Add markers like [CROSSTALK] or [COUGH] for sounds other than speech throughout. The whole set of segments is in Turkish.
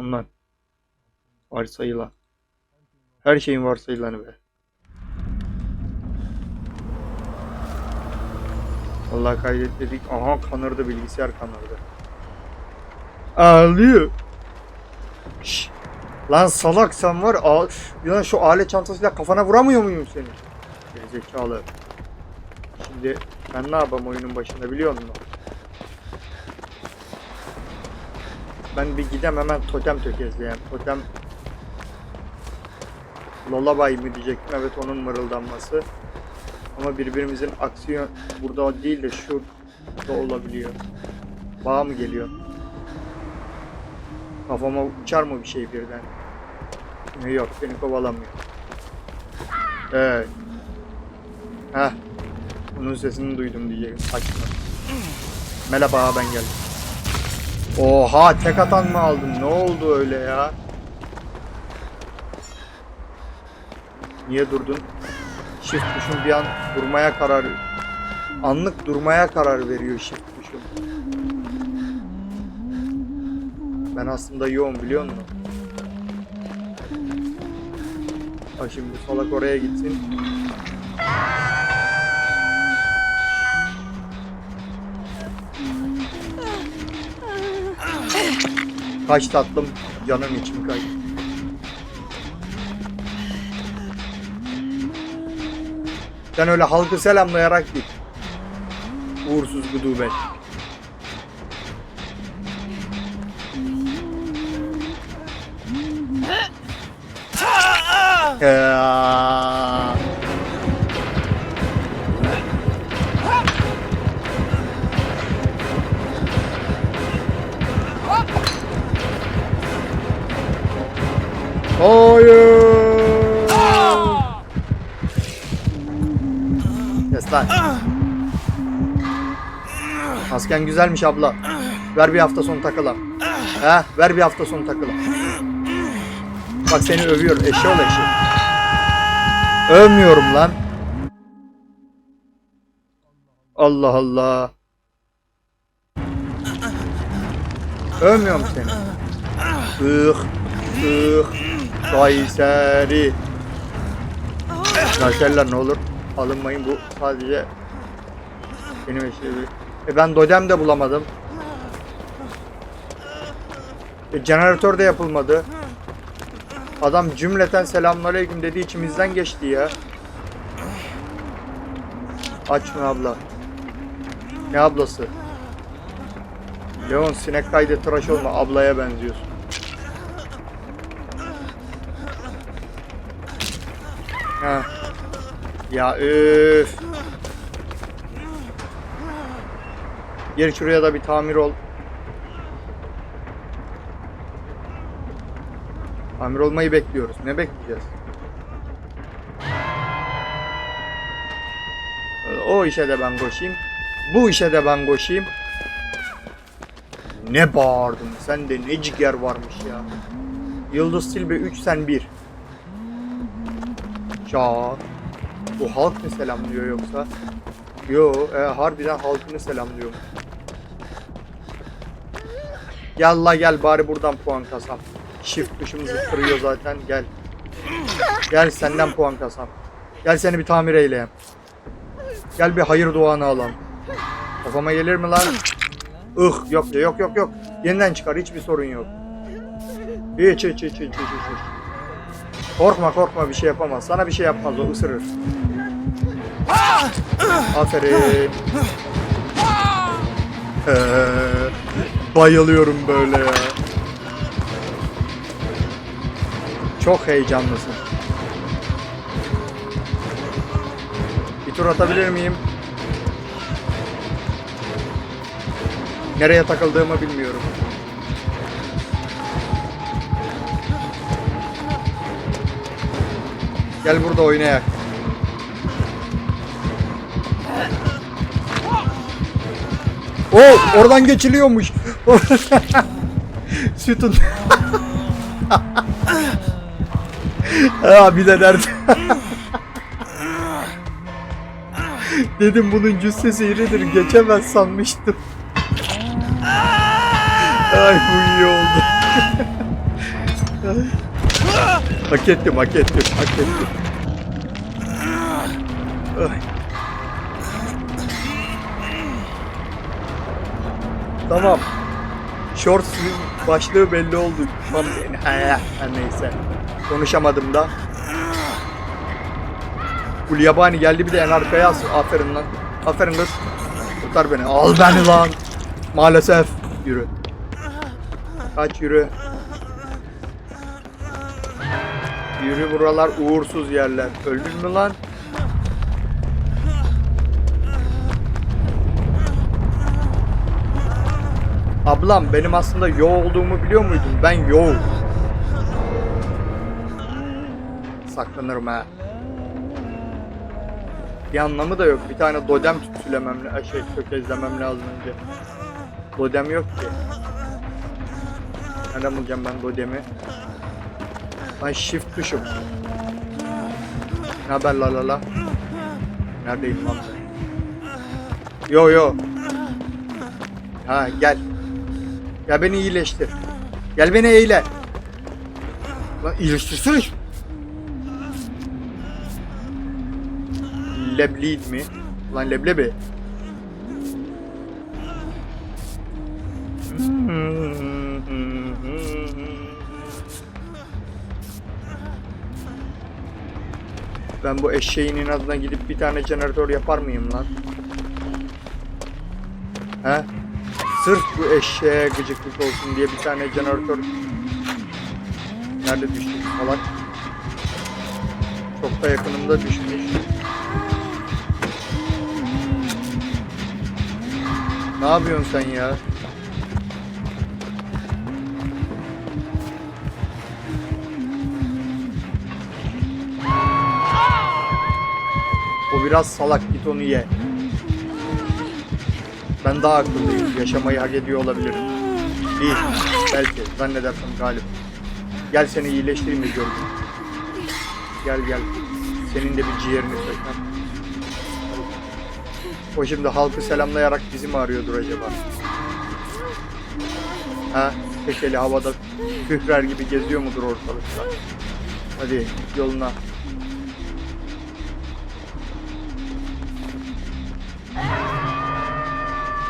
Ondan. Varsayılan. Her şeyin varsayılanı be. Allah kaydet dedik. Aha kanırdı bilgisayar kanırdı. Ağlıyor. Şşş. Lan salak sen var. Aa, ya şu alet çantasıyla kafana vuramıyor muyum seni? Gerizekalı. Şimdi ben ne yapayım oyunun başında biliyor musun? Ben bir gidem hemen totem tökezleyeyim. Totem Lullaby mı diyecektim. Evet onun mırıldanması. Ama birbirimizin aksiyon burada değil de şurada olabiliyor. Bağ mı geliyor? Kafama uçar mı bir şey birden? Yok beni kovalamıyor. Evet. Heh. Onun sesini duydum diyecek. Açma. Merhaba ben geldim. Oha tek atan mı aldın? Ne oldu öyle ya? Niye durdun? Shift tuşun bir an durmaya karar anlık durmaya karar veriyor shift tuşun. Ben aslında yoğun biliyor musun? Ha şimdi bu salak oraya gitsin. Kaç tatlım canım içim kaç. Sen öyle halkı selamlayarak git. Uğursuz gudubet. Ya. Hayır. Kes lan. Masken güzelmiş abla. Ver bir hafta sonu takılalım. He, ver bir hafta sonu takılalım. Bak seni övüyor. Eşi ol eşi. Övmüyorum lan. Allah Allah. Övmüyorum seni. Ih, ih, Kayseri. Naşerler ne olur alınmayın bu sadece benim eşim. E ben Dodem de bulamadım. E, jeneratör de yapılmadı. Adam cümleten selamünaleyküm dedi içimizden geçti ya. Açma abla. Ne ablası? Leon sinek kaydı tıraş olma ablaya benziyorsun. Ya üf. Gel şuraya da bir tamir ol. Tamir olmayı bekliyoruz. Ne bekleyeceğiz? O işe de ben koşayım. Bu işe de ben koşayım. Ne bağırdın? Sende ne ciğer varmış ya. Yıldız Tilbe 3 sen 1. Ya. Bu halk mı selamlıyor yoksa? Yo, e, harbiden halkını selamlıyor. Gel la gel bari buradan puan kasam. Shift tuşumuzu kırıyor zaten gel. Gel senden puan kasam. Gel seni bir tamir eyleyeyim. Gel bir hayır duanı alalım. Kafama gelir mi lan? Ih yok yok yok yok. Yeniden çıkar hiçbir sorun yok. Hiç hiç hiç hiç hiç hiç. Korkma korkma bir şey yapamaz. Sana bir şey yapmaz o ısırır. Aferin. Ee, bayılıyorum böyle ya. Çok heyecanlısın. Bir tur atabilir miyim? Nereye takıldığımı bilmiyorum. Gel burada oynayak. Oh, oradan geçiliyormuş. [LAUGHS] Sütun. [LAUGHS] Abi de derdi. [LAUGHS] Dedim bunun cüssesi iridir geçemez sanmıştım. Ay bu iyi oldu. Hak ettim, hak ettim, hak ettim. Ay. Tamam. Shorts başlığı belli oldu. Tam her neyse. Konuşamadım da. Gulyabani geldi bir de en arkaya as. Aferin lan. Aferin kız. Kurtar beni. Al beni lan. Maalesef. Yürü. Kaç yürü. Yürü buralar uğursuz yerler. Öldün mü lan? Ablam benim aslında yo olduğumu biliyor muydun? Ben yo. Saklanırım ha. Bir anlamı da yok. Bir tane dodem tütsülemem, la- şey tökezlemem lazım önce. Dodem yok ki. Nereden bulacağım ben dodemi? Ben shift tuşum. Ne haber la la la? Neredeyim lan ben? Yo yo. Ha gel. Gel beni iyileştir. Gel beni eyle. Lan iyileştirsene. Leblid mi? Lan leblebi. Ben bu eşeğin inadına gidip bir tane jeneratör yapar mıyım lan? He? Sırf bu eşeğe gıcıklık olsun diye bir tane jeneratör... Nerede düştü salak? Çok da yakınımda düşmüş. Ne yapıyorsun sen ya? Biraz salak git onu ye. Ben daha akıllıyım. Yaşamayı hak ediyor olabilirim. Değil. Belki. Zannedersem galip. Gel seni iyileştireyim de gördüm. Gel gel. Senin de bir ciğerini sökmem. O şimdi halkı selamlayarak bizi mi arıyordur acaba? Ha? Tek eli havada küfrer gibi geziyor mudur ortalıkta? Hadi yoluna.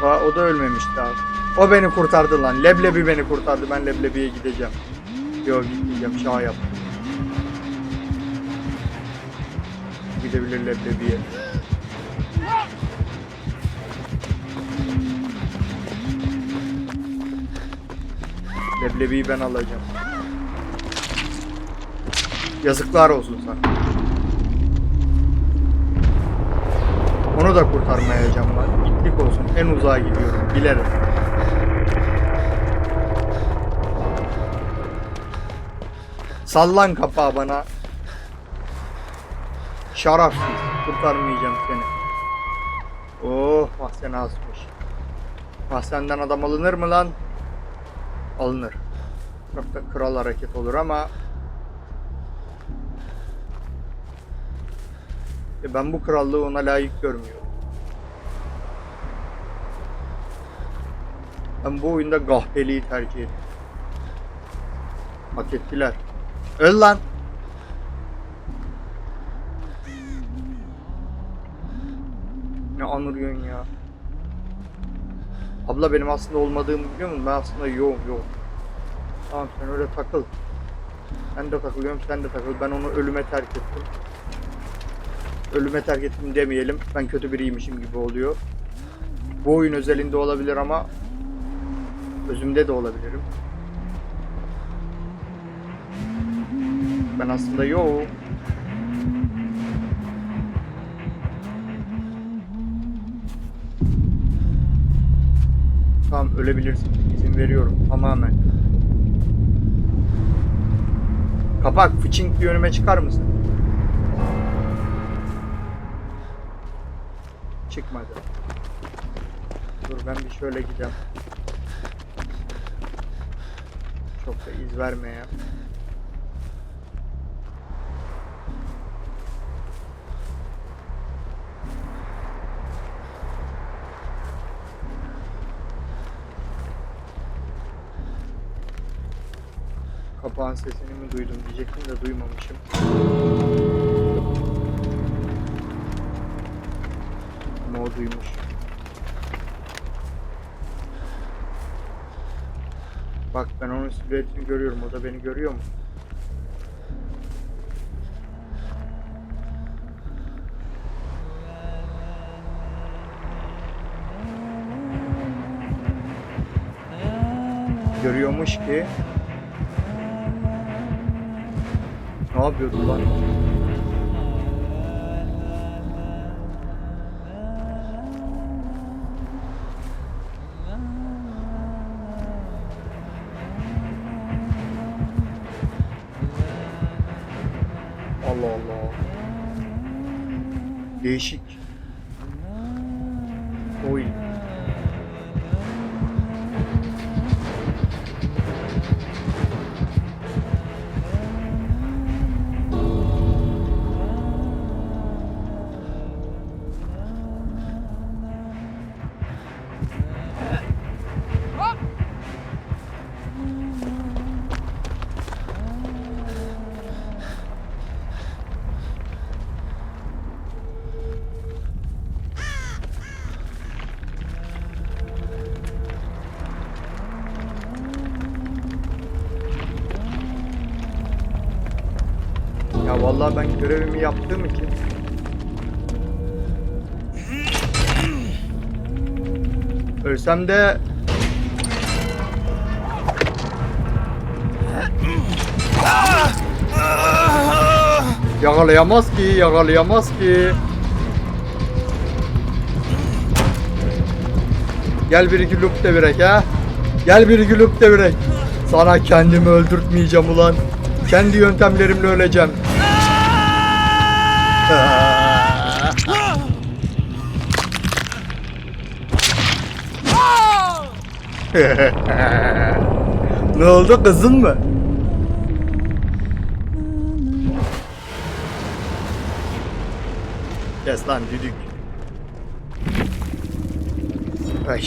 Ha, o da ölmemişti abi. O beni kurtardı lan. Leblebi beni kurtardı. Ben leblebiye gideceğim. Yok gitmeyeceğim. Şah yap. Gidebilir leblebiye. Leblebiyi ben alacağım. Yazıklar olsun sana. Onu da kurtarmayacağım ben. İtlik olsun. En uzağa gidiyorum. Bilerek. Sallan kapağı bana. Şarafsız. Kurtarmayacağım seni. Oh mahzen asmış. Mahzenden adam alınır mı lan? Alınır. Çok da kral hareket olur ama E ben bu krallığı ona layık görmüyorum. Ben bu oyunda gahpeliği tercih ettim. Hak ettiler. Öl lan. Ne anırıyorsun ya? Abla benim aslında olmadığımı biliyor musun? Ben aslında yoğum yoğum. Tamam sen öyle takıl. Ben de takılıyorum sen de takıl. Ben onu ölüme terk ettim. Ölüme terk ettim demeyelim. Ben kötü biriymişim gibi oluyor. Bu oyun özelinde olabilir ama özümde de olabilirim. Ben aslında yoğum. Tamam ölebilirsin. İzin veriyorum tamamen. Kapak fıçink bir önüme çıkar mısın? Çıkmadı. Dur ben bir şöyle gideyim. Çok da iz verme ya. Kapağın sesini mi duydum diyecektim de duymamışım. Ama. Bak ben onun silüetini görüyorum. O da beni görüyor mu? Görüyormuş ki. Ne yapıyordu lan? Allah Allah. Değişik. Oy. Ya vallahi ben görevimi yaptığım için Ölsem de Yakalayamaz ki, yakalayamaz ki. Gel bir iki loop devirek ha. Gel bir iki loop devirek. Sana kendimi öldürtmeyeceğim ulan. Kendi yöntemlerimle öleceğim. [LAUGHS] ne oldu kızın mı? Kes lan düdük. Ay.